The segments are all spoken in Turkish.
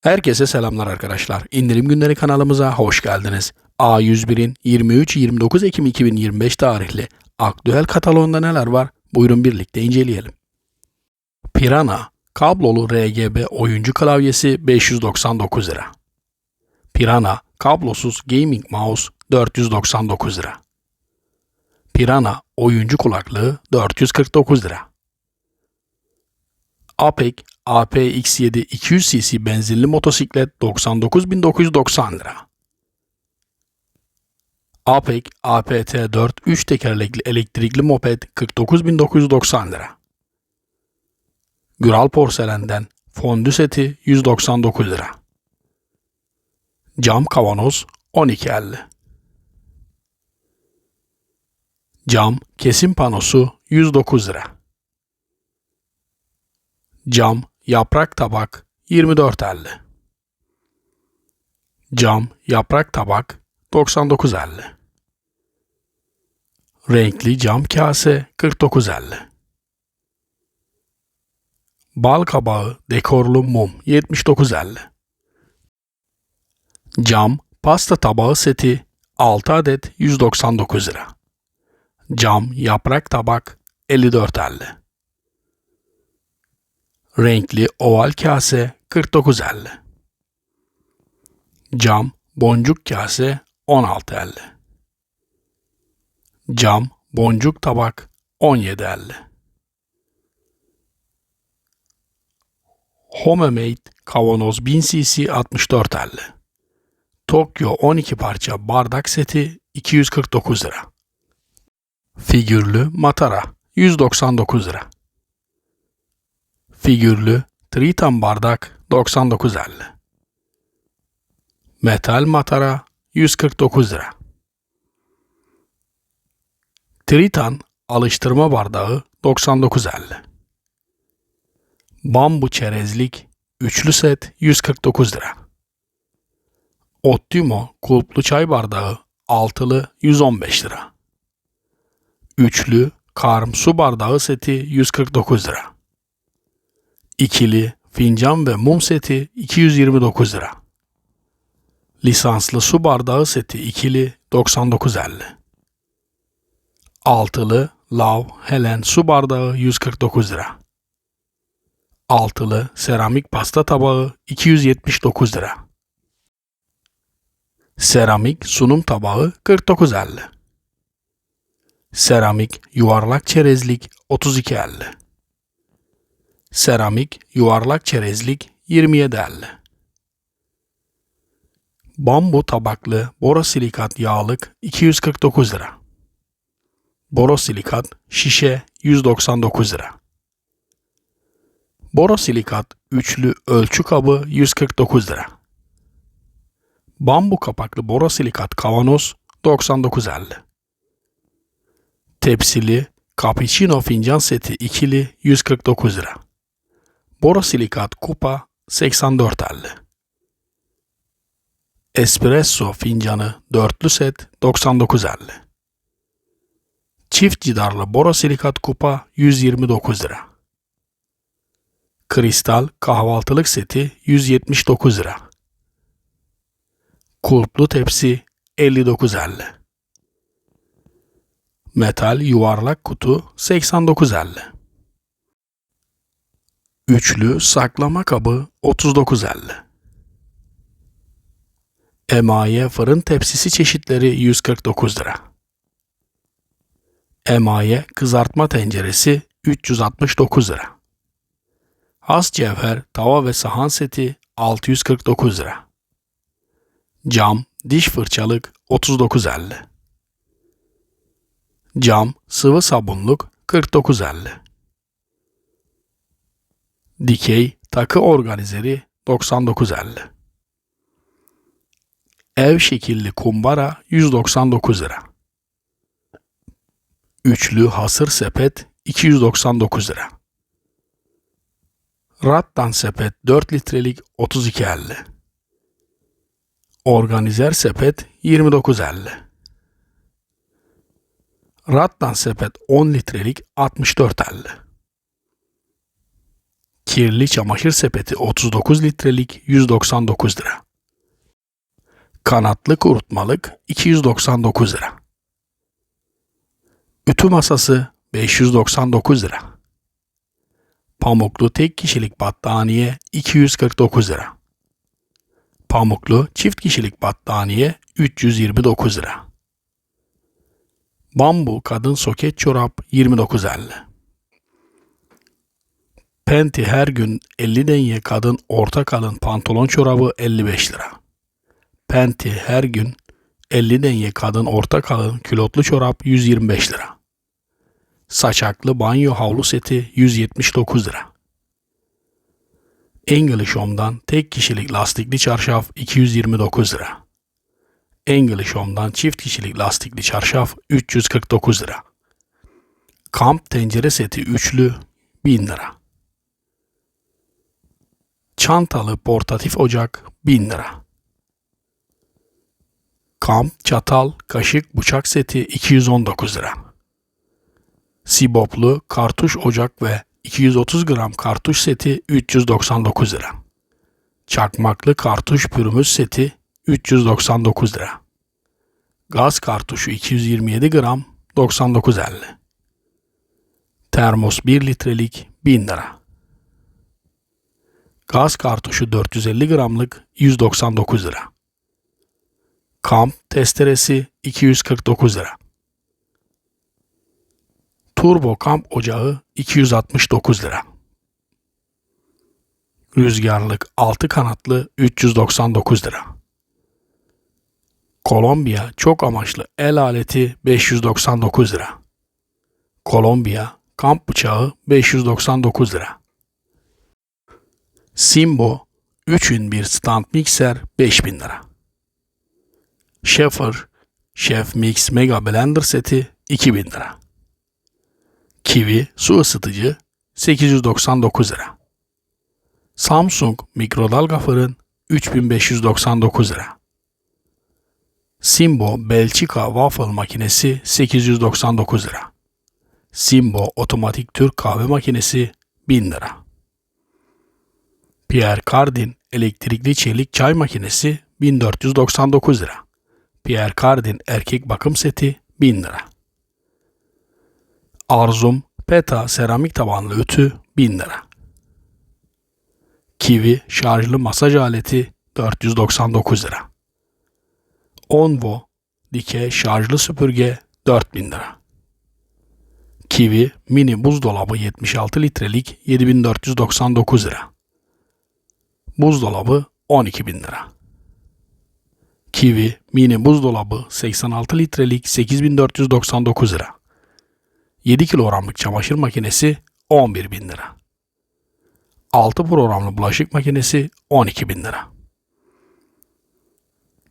Herkese selamlar arkadaşlar. İndirim günleri kanalımıza hoş geldiniz. A101'in 23-29 Ekim 2025 tarihli aktüel kataloğunda neler var? Buyurun birlikte inceleyelim. Pirana kablolu RGB oyuncu klavyesi 599 lira. Pirana kablosuz gaming mouse 499 lira. Pirana oyuncu kulaklığı 449 lira. Apec APX7 200 cc benzinli motosiklet 99.990 lira. Apec APT4 3 tekerlekli elektrikli moped 49.990 lira. Güral porselenden fondü seti 199 lira. Cam kavanoz 12.50. Cam kesim panosu 109 lira. Cam yaprak tabak 24.50. Cam yaprak tabak 99.50. Renkli cam kase 49.50. Bal kabağı dekorlu mum 79.50. Cam pasta tabağı seti 6 adet 199 lira. Cam yaprak tabak 54.50. Renkli oval kase 49.50. Cam boncuk kase 16.50. Cam boncuk tabak 17.50. Homemade kavanoz 1000 cc 64.50. Tokyo 12 parça bardak seti 249 lira. Figürlü matara 199 lira. Figürlü Triton bardak 99.50. Metal matara 149 lira. Triton alıştırma bardağı 99.50. Bambu çerezlik üçlü set 149 lira. Ottimo kulplu çay bardağı altılı 115 lira. Üçlü karm su bardağı seti 149 lira. İkili fincan ve mum seti 229 lira. Lisanslı su bardağı seti ikili 99.50. Altılı lav helen su bardağı 149 lira. Altılı seramik pasta tabağı 279 lira. Seramik sunum tabağı 49.50. Seramik yuvarlak çerezlik 32.50. Seramik yuvarlak çerezlik 27.50. Bambu tabaklı borosilikat yağlık 249 lira. Borosilikat şişe 199 lira. Borosilikat üçlü ölçü kabı 149 lira. Bambu kapaklı borosilikat kavanoz 99.50. Tepsili cappuccino fincan seti ikili 149 lira. Borosilikat kupa 84.50. Espresso fincanı dörtlü set 99.50. Çift cidarlı borosilikat kupa 129 lira. Kristal kahvaltılık seti 179 lira. Kulplu tepsi 59.50. Metal yuvarlak kutu 89.50. Üçlü saklama kabı 39.50. Emaye fırın tepsisi çeşitleri 149 lira. Emaye kızartma tenceresi 369 lira. Has cevher tava ve sahan seti 649 lira. Cam diş fırçalık 39.50. Cam sıvı sabunluk 49.50. Dikey takı organizeri 99.50. Ev şekilli kumbara 199 lira. Üçlü hasır sepet 299 lira. Rattan sepet 4 litrelik 32.50. Organizer sepet 29.50. Rattan sepet 10 litrelik 64.50. Kirli çamaşır sepeti 39 litrelik 199 lira. Kanatlı kurutmalık 299 lira. Ütü masası 599 lira. Pamuklu tek kişilik battaniye 249 lira. Pamuklu çift kişilik battaniye 329 lira. Bambu kadın soket çorap 29.50. Penti her gün 50 denye kadın orta kalın pantolon çorabı 55 lira. Penti her gün 50 denye kadın orta kalın külotlu çorap 125 lira. Saçaklı banyo havlu seti 179 lira. English Home'dan tek kişilik lastikli çarşaf 229 lira. English Home'dan çift kişilik lastikli çarşaf 349 lira. Kamp tencere seti üçlü 1000 lira. Çantalı portatif ocak 1000 lira. Kamp çatal, kaşık, bıçak seti 219 lira. Siboplu kartuş ocak ve 230 gram kartuş seti 399 lira. Çakmaklı kartuş pürmüz seti 399 lira. Gaz kartuşu 227 gram 99.50. Termos 1 litrelik 1000 lira. Gaz kartuşu 450 gramlık 199 lira. Kamp testeresi 249 lira. Turbo kamp ocağı 269 lira. Rüzgarlık 6 kanatlı 399 lira. Kolombiya çok amaçlı el aleti 599 lira. Kolombiya kamp bıçağı 599 lira. Simbo 3'ün bir stand mikser 5000 lira. Schaefer Chef Mix Mega Blender seti 2000 lira. Kiwi su ısıtıcı 899 lira. Samsung mikrodalga fırın 3599 lira. Simbo Belçika waffle makinesi 899 lira. Simbo otomatik Türk kahve makinesi 1000 lira. Pierre Cardin elektrikli çelik çay makinesi 1499 lira. Pierre Cardin erkek bakım seti 1000 lira. Arzum Peta seramik tabanlı ütü 1000 lira. Kiwi şarjlı masaj aleti 499 lira. Onvo dikey şarjlı süpürge 4000 lira. Kiwi mini buzdolabı 76 litrelik 7499 lira. Buzdolabı 12.000 lira. Kiwi mini buzdolabı 86 litrelik 8499 lira. 7 kilogramlık çamaşır makinesi 11.000 lira. 6 programlı bulaşık makinesi 12.000 lira.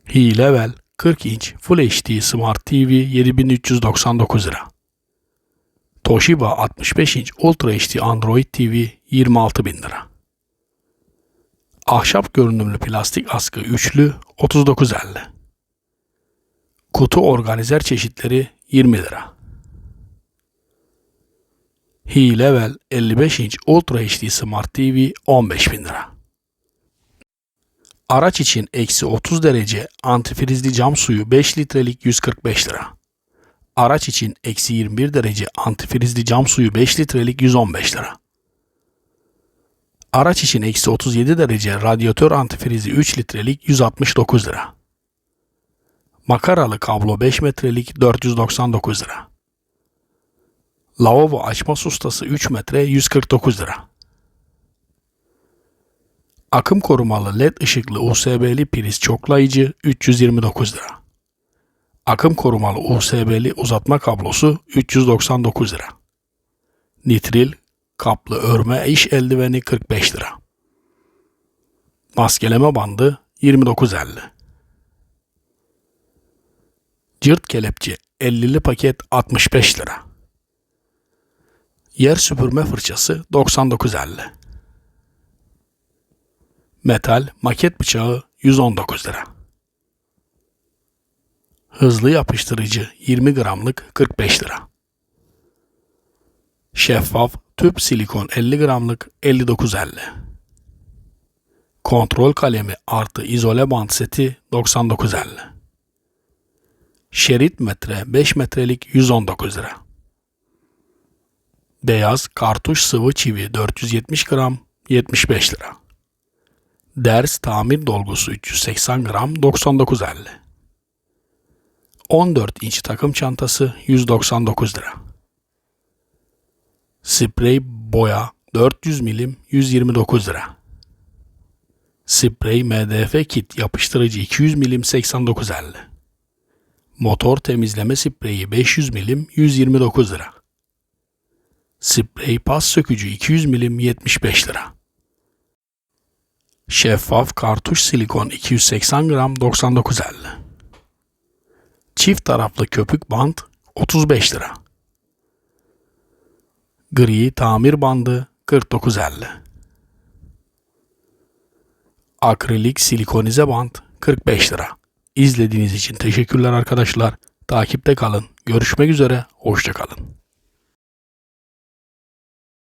Hi-Level 40 inç Full HD Smart TV 7399 lira. Toshiba 65 inç Ultra HD Android TV 26.000 lira. Ahşap görünümlü plastik askı üçlü 39.50. Kutu organizer çeşitleri 20 lira. Hi-Level 55 inç Ultra HD Smart TV 15.000 lira. Araç için eksi 30 derece antifrizli cam suyu 5 litrelik 145 lira. Araç için eksi 21 derece antifrizli cam suyu 5 litrelik 115 lira. Araç için eksi 37 derece radyatör antifrizi 3 litrelik 169 lira. Makaralı kablo 5 metrelik 499 lira. Lavabo açma sustası 3 metre 149 lira. Akım korumalı led ışıklı USB'li priz çoklayıcı 329 lira. Akım korumalı USB'li uzatma kablosu 399 lira. Nitril kaplı örme iş eldiveni 45 lira. Maskeleme bandı 29.50. Cırt kelepçe 50'li paket 65 lira. Yer süpürme fırçası 99.50. Metal maket bıçağı 119 lira. Hızlı yapıştırıcı 20 gramlık 45 lira. Şeffaf Tüp silikon 50 gramlık 59.50. Kontrol kalemi artı izole bant seti 99.50. Şerit metre 5 metrelik 119 lira. Beyaz kartuş sıvı çivi 470 gram 75 lira. Ders tamir dolgusu 380 gram 99.50. 14 inç takım çantası 199 lira. Sprey boya 400 milim 129 lira. Sprey MDF kit yapıştırıcı 200 milim 89.50. Motor temizleme spreyi 500 milim 129 lira. Sprey pas sökücü 200 milim 75 lira. Şeffaf kartuş silikon 280 gram 99.50. Çift taraflı köpük bant 35 lira. Gri tamir bandı 49.50. Akrilik silikonize bant 45 lira. İzlediğiniz için teşekkürler arkadaşlar. Takipte kalın. Görüşmek üzere. Hoşça kalın.